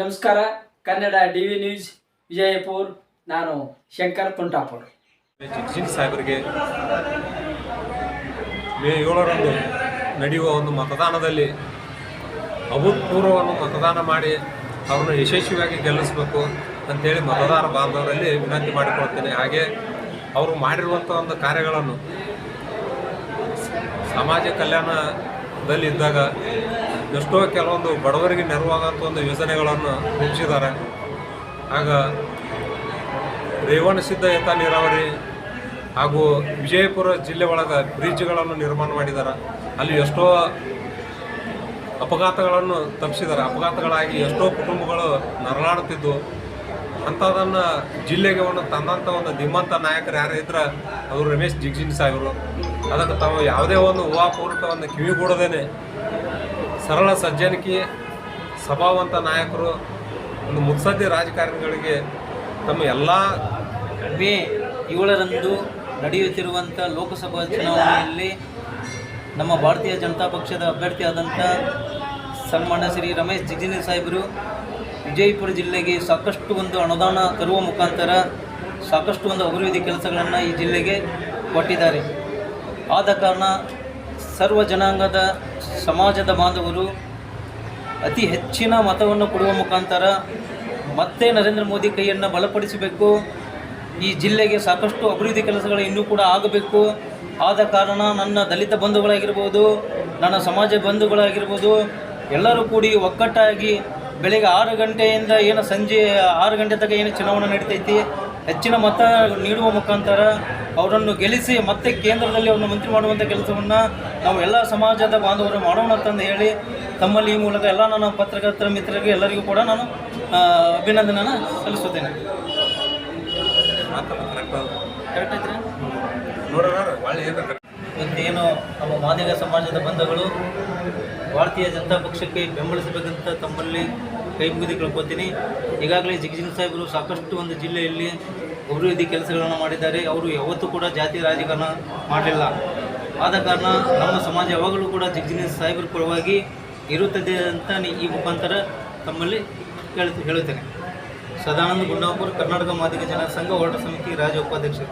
ನಮಸ್ಕಾರ, Kannada D V news, Vijayapur. ನಾನು ಶಂಕರ್ ತುಂಟಾಪುರ್ ಜಗಜೀನ್ ಸಾಹೇಬರಿಗೆ ಮೇ ಏಳರಂದು ನಡೆಯುವ ಒಂದು ಮತದಾನದಲ್ಲಿ ಅಭೂತಪೂರ್ವವನ್ನು ಮತದಾನ ಮಾಡಿ ಅವರನ್ನು ಯಶಸ್ವಿಯಾಗಿ ಗೆಲ್ಲಿಸಬೇಕು ಅಂತೇಳಿ ಮತದಾರ ಬಾಂಧವರಲ್ಲಿ ವಿನಂತಿ ಮಾಡಿಕೊಳ್ತೇನೆ. ಹಾಗೆ ಅವರು ಮಾಡಿರುವಂಥ ಒಂದು ಕಾರ್ಯಗಳನ್ನು ಸಮಾಜ ಕಲ್ಯಾಣದಲ್ಲಿ ಇದ್ದಾಗ ಎಷ್ಟೋ ಕೆಲವೊಂದು ಬಡವರಿಗೆ ನೆರವಾಗುವಂಥ ಒಂದು ಯೋಜನೆಗಳನ್ನು ರೂಪಿಸಿದ್ದಾರೆ ಆಗ ರೇವಣ ಸಿದ್ಧ ಯಥ ನೀರಾವರಿ ಹಾಗೂ ವಿಜಯಪುರ ಜಿಲ್ಲೆ ಒಳಗೆ ಬ್ರಿಡ್ಜ್ಗಳನ್ನು ನಿರ್ಮಾಣ ಮಾಡಿದ್ದಾರೆ. ಅಲ್ಲಿ ಎಷ್ಟೋ ಅಪಘಾತಗಳನ್ನು ತಪ್ಪಿಸಿದ್ದಾರೆ. ಅಪಘಾತಗಳಾಗಿ ಎಷ್ಟೋ ಕುಟುಂಬಗಳು ನರಳಾಡುತ್ತಿದ್ದವು ಅಂಥದನ್ನು ಜಿಲ್ಲೆಗೆ ಒಂದು ತಂದಂಥ ಒಂದು ನಿಮ್ಮಂಥ ನಾಯಕರು ಯಾರು ಇದ್ರೆ ಅವರು ರಮೇಶ್ ಜಿಗ್ಜಿನ್ ಸಾಹೇಬರು. ಅದಕ್ಕೆ ತಾವು ಯಾವುದೇ ಒಂದು ಹೂವಾಪೂರ್ವಕ ಒಂದು ಕಿವಿಗೂಡದೇನೆ ಸರಳ ಸಜ್ಜನಿಕೆ ಸಭಾವಂತ ನಾಯಕರು, ಒಂದು ಮುತ್ಸದ್ದಿ ರಾಜಕಾರಣಿಗಳಿಗೆ ತಮ್ಮ ಎಲ್ಲ ಮೇ ಏಳರಂದು ನಡೆಯುತ್ತಿರುವಂಥ ಲೋಕಸಭಾ ಚುನಾವಣೆಯಲ್ಲಿ ನಮ್ಮ ಭಾರತೀಯ ಜನತಾ ಪಕ್ಷದ ಅಭ್ಯರ್ಥಿಯಾದಂಥ ಸನ್ಮಾನ್ಯ ಶ್ರೀ ರಮೇಶ್ ಜಿಗ್ಜಿನಿ ಸಾಹೇಬರು, ವಿಜಯಪುರ ಜಿಲ್ಲೆಗೆ ಸಾಕಷ್ಟು ಒಂದು ಅನುದಾನ ತರುವ ಮುಖಾಂತರ ಸಾಕಷ್ಟು ಒಂದು ಅಭಿವೃದ್ಧಿ ಕೆಲಸಗಳನ್ನು ಈ ಜಿಲ್ಲೆಗೆ ಕೊಟ್ಟಿದ್ದಾರೆ. ಆದ ಕಾರಣ ಸರ್ವ ಜನಾಂಗದ ಸಮಾಜದ ಬಾಂಧವರು ಅತಿ ಹೆಚ್ಚಿನ ಮತವನ್ನು ಕೊಡುವ ಮುಖಾಂತರ ಮತ್ತೆ ನರೇಂದ್ರ ಮೋದಿ ಕೈಯನ್ನು ಬಲಪಡಿಸಬೇಕು. ಈ ಜಿಲ್ಲೆಗೆ ಸಾಕಷ್ಟು ಅಭಿವೃದ್ಧಿ ಕೆಲಸಗಳು ಇನ್ನೂ ಕೂಡ ಆಗಬೇಕು. ಆದ ಕಾರಣ ನನ್ನ ದಲಿತ ಬಂಧುಗಳಾಗಿರ್ಬೋದು, ನನ್ನ ಸಮಾಜ ಬಂಧುಗಳಾಗಿರ್ಬೋದು, ಎಲ್ಲರೂ ಕೂಡಿ ಒಗ್ಗಟ್ಟಾಗಿ ಬೆಳಿಗ್ಗೆ ಆರು ಗಂಟೆಯಿಂದ ಏನು ಸಂಜೆ ಆರು ಗಂಟೆ ತನಕ ಏನು ಚುನಾವಣೆ ನಡೀತೈತಿ, ಹೆಚ್ಚಿನ ಮತ ನೀಡುವ ಮುಖಾಂತರ ಅವರನ್ನು ಗೆಲ್ಲಿಸಿ ಮತ್ತೆ ಕೇಂದ್ರದಲ್ಲಿ ಅವರನ್ನು ಮಂತ್ರಿ ಮಾಡುವಂಥ ಕೆಲಸವನ್ನು ನಾವು ಎಲ್ಲ ಸಮಾಜದ ಬಾಂಧವರು ಮಾಡೋಣ ಅಂತಂದು ಹೇಳಿ ತಮ್ಮಲ್ಲಿ ಈ ಮೂಲಕ ಎಲ್ಲ ನನ್ನ ಪತ್ರಕರ್ತರ ಮಿತ್ರರಿಗೆ ಎಲ್ಲರಿಗೂ ಕೂಡ ನಾನು ಅಭಿನಂದನೆಯನ್ನು ಸಲ್ಲಿಸುತ್ತೇನೆ. ಕರೆಕ್ಟ್ ಏನು ನಮ್ಮ ಮಾದಿಗ ಸಮಾಜದ ಬಂಧಗಳು, ಭಾರತೀಯ ಜನತಾ ಪಕ್ಷಕ್ಕೆ ಬೆಂಬಲಿಸಬೇಕಂತ ತಮ್ಮಲ್ಲಿ ಕೈ ಮುಗಿದು ಕೇಳ್ಕೊತೀನಿ ಈಗಾಗಲೇ ಜಿಗಜಿನ್ ಸಾಹೇಬರು ಸಾಕಷ್ಟು ಒಂದು ಜಿಲ್ಲೆಯಲ್ಲಿ ಅಭಿವೃದ್ಧಿ ಕೆಲಸಗಳನ್ನು ಮಾಡಿದ್ದಾರೆ. ಅವರು ಯಾವತ್ತೂ ಕೂಡ ಜಾತಿ ರಾಜಕಾರಣ ಮಾಡಲಿಲ್ಲ. ಆದ ಕಾರಣ ನಮ್ಮ ಸಮಾಜ ಯಾವಾಗಲೂ ಕೂಡ ಜಿಗಜಿನ್ ಸಾಹೇಬರ ಪರವಾಗಿ ಇರುತ್ತದೆ ಅಂತ ಈ ಮುಖಾಂತರ ತಮ್ಮಲ್ಲಿ ಕೇಳ ಹೇಳುತ್ತೇನೆ. ಸದಾನಂದ ಗುಂಡಾಪುರ ಕರ್ನಾಟಕ ಮಾದಿಗ ಜನ ಸಂಘ, ಹೋರಾಟ ಸಮಿತಿ ರಾಜ್ಯ ಉಪಾಧ್ಯಕ್ಷರು.